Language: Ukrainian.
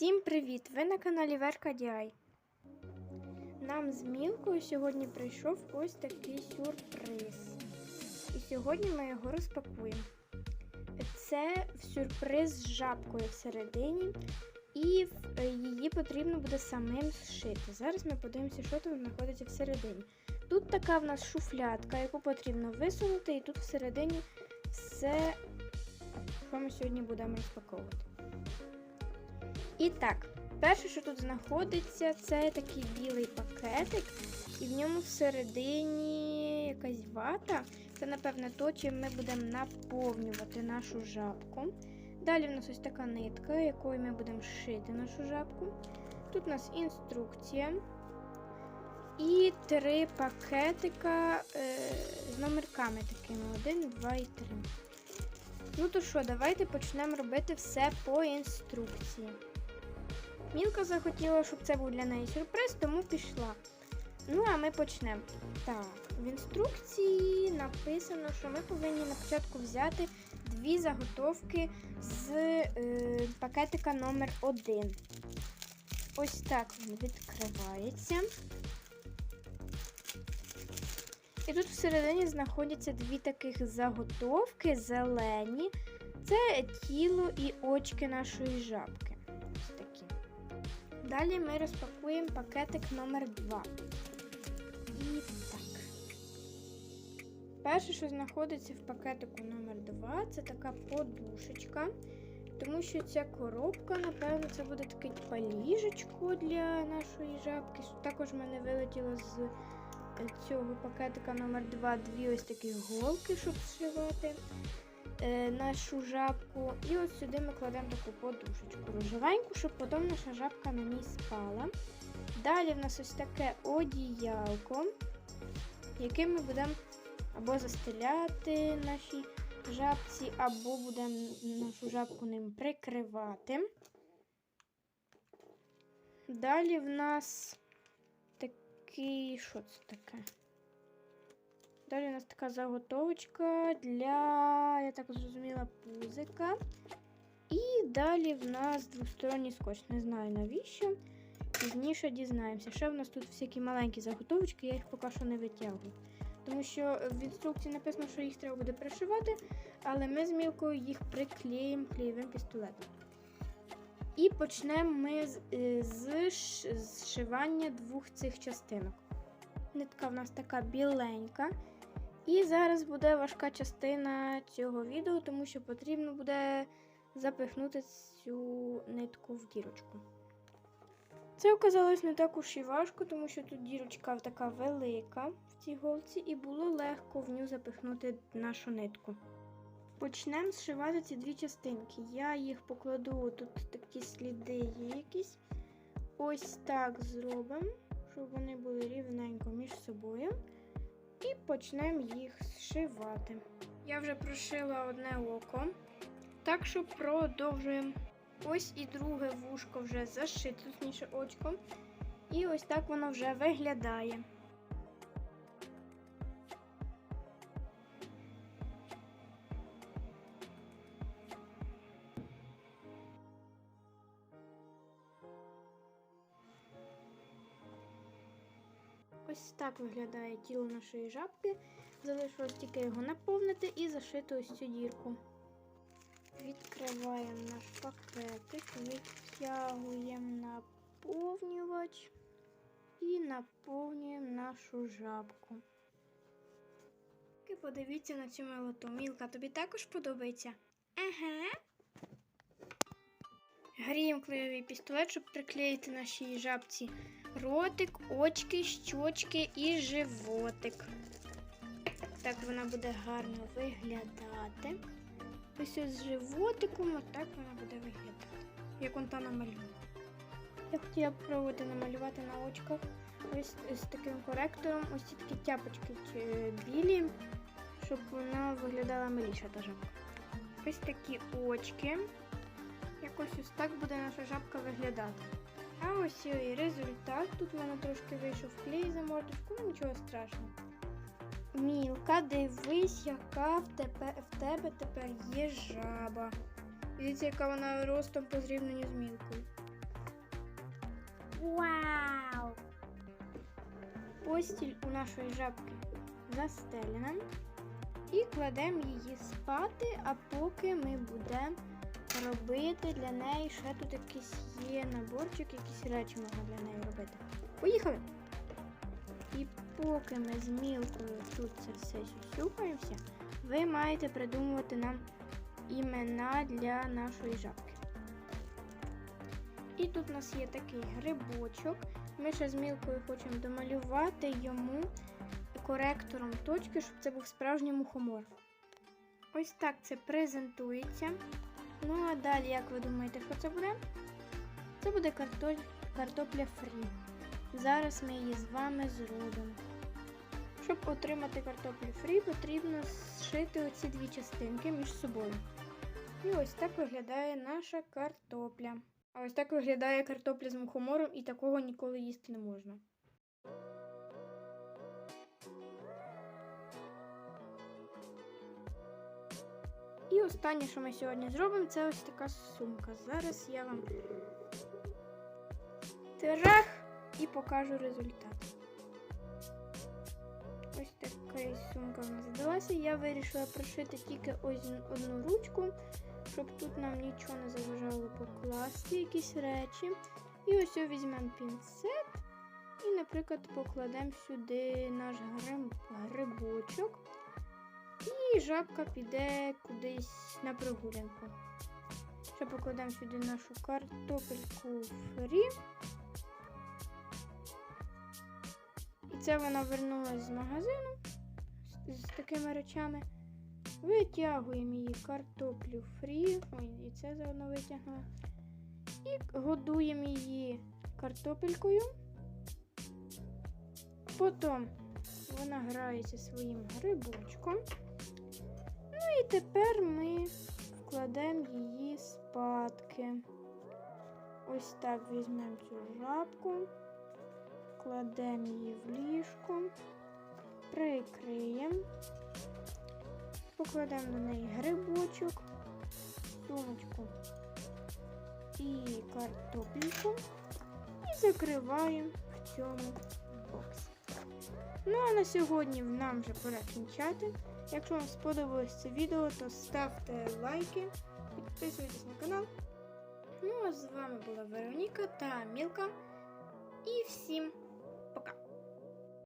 Всім привіт! Ви на каналі Верка Діай. Нам з Мілкою сьогодні прийшов ось такий сюрприз. І сьогодні ми його розпакуємо. Це сюрприз з жабкою всередині, і її потрібно буде самим зшити. Зараз ми подивимося, що там знаходиться всередині. Тут така в нас шуфлятка, яку потрібно висунути, і тут всередині все, що ми сьогодні будемо розпаковувати. І так, перше, що тут знаходиться, це такий білий пакетик, і в ньому всередині якась вата. Це, напевне, то, чим ми будемо наповнювати нашу жабку. Далі в нас ось така нитка, якою ми будемо шити нашу жабку. Тут у нас інструкція. І три пакетика е, з номерками такими: 1, 2 і 3. Ну то що, давайте почнемо робити все по інструкції. Мілка захотіла, щоб це був для неї сюрприз, тому пішла. Ну, а ми почнемо. Так, в інструкції написано, що ми повинні на початку взяти дві заготовки з е, пакетика номер 1 Ось так він відкривається. І тут всередині знаходяться дві таких заготовки зелені. Це тіло і очки нашої жабки. Ось такі. Далі ми розпакуємо пакетик номер 2 І так. Перше, що знаходиться в пакетику номер 2 це така подушечка. Тому що ця коробка, напевно, це буде таке паліжечко для нашої жабки. Також в мене вилетіло з е, цього пакетика номер 2 дві ось такі голки, щоб зшивати е, нашу жабку. І от сюди ми кладемо таку подушечку рожевеньку, щоб потім наша жабка на ній спала. Далі в нас ось таке одіялко, яким ми будемо або застеляти нашій жабці, або будемо нашу жабку ним прикривати. Далі в нас такий, що це таке? Далі у нас така заготовочка для, я так зрозуміла, пузика. І далі в нас двосторонній скотч. Не знаю навіщо. Пізніше дізнаємося. Ще в нас тут всякі маленькі заготовочки, я їх поки що не витягую. Тому що в інструкції написано, що їх треба буде пришивати, але ми з мілкою їх приклеїмо клеєвим пістолетом. І почнемо ми з, е, з ш- зшивання двох цих частинок. Нитка в нас така біленька. І зараз буде важка частина цього відео, тому що потрібно буде запихнути цю нитку в дірочку. Це оказалось не так уж і важко, тому що тут дірочка така велика в цій голці, і було легко в ню запихнути нашу нитку. Почнемо зшивати ці дві частинки. Я їх покладу, тут такі сліди є якісь. Ось так зробимо, щоб вони були рівненько між собою. І почнемо їх зшивати. Я вже прошила одне око. Так що продовжуємо. Ось і друге вушко вже зашите, точніше очко. І ось так воно вже виглядає. Ось так виглядає тіло нашої жабки. Залишилось тільки його наповнити і зашити ось цю дірку. Відкриваємо наш пакетик, відтягуємо наповнювач і наповнюємо нашу жабку. І подивіться на цю милоту. Мілка, тобі також подобається? Ага. Гріємо клеєвий пістолет, щоб приклеїти нашій жабці ротик, очки, щочки і животик. Так вона буде гарно виглядати. Ось ось з животиком, отак вона буде виглядати. Як он та намалює. Я хотіла пробувати намалювати на очках ось з таким коректором, ось ці такі тяпочки білі, щоб вона виглядала миліша та жабка. Ось такі очки. Якось ось так буде наша жабка виглядати. А ось і результат. Тут вона трошки вийшов клей за мордочку, ну нічого страшного. Мілка, дивись, яка в тебе, в тебе тепер є жаба. Дивіться, яка вона ростом по зрівнянню з мілкою. Вау! Постіль у нашої жабки застелена. І кладемо її спати, а поки ми будемо робити для неї ще тут якийсь є наборчик, якісь речі можна для неї робити. Поїхали! І поки ми з мілкою тут це все сюсюкаємося, ви маєте придумувати нам імена для нашої жабки. І тут у нас є такий грибочок. Ми ще з мілкою хочемо домалювати йому коректором точки, щоб це був справжній мухомор. Ось так це презентується. Ну а далі, як ви думаєте, що це буде? Це буде карто- картопля фрі. Зараз ми її з вами зробимо. Щоб отримати картоплю фрі, потрібно зшити оці дві частинки між собою. І ось так виглядає наша картопля. А ось так виглядає картопля з мухомором, і такого ніколи їсти не можна. Останнє, що ми сьогодні зробимо, це ось така сумка. Зараз я вам трах і покажу результат. Ось така сумка в нас здалася. Я вирішила прошити тільки ось одну ручку, щоб тут нам нічого не заважало покласти якісь речі. І ось візьмемо пінцет і, наприклад, покладемо сюди наш гриб, грибочок. І жабка піде кудись на прогулянку. Ще покладемо сюди нашу картопельку фрі. І це вона вернулась з магазину з, з такими речами. Витягуємо її картоплю фрі. Ой, і це заодно витягнула. І годуємо її картопелькою. Потім вона грається своїм грибочком. Ну і тепер ми вкладемо її спадки. Ось так візьмемо цю жабку, кладемо її в ліжко, прикриємо, покладемо на неї грибочок, сумочку і картопельку і закриваємо в цьому. Ну а на сьогодні нам вже пора кінчати. Якщо вам сподобалось це відео, то ставте лайки, підписуйтесь на канал. Ну а з вами була Вероніка та Мілка. І всім пока!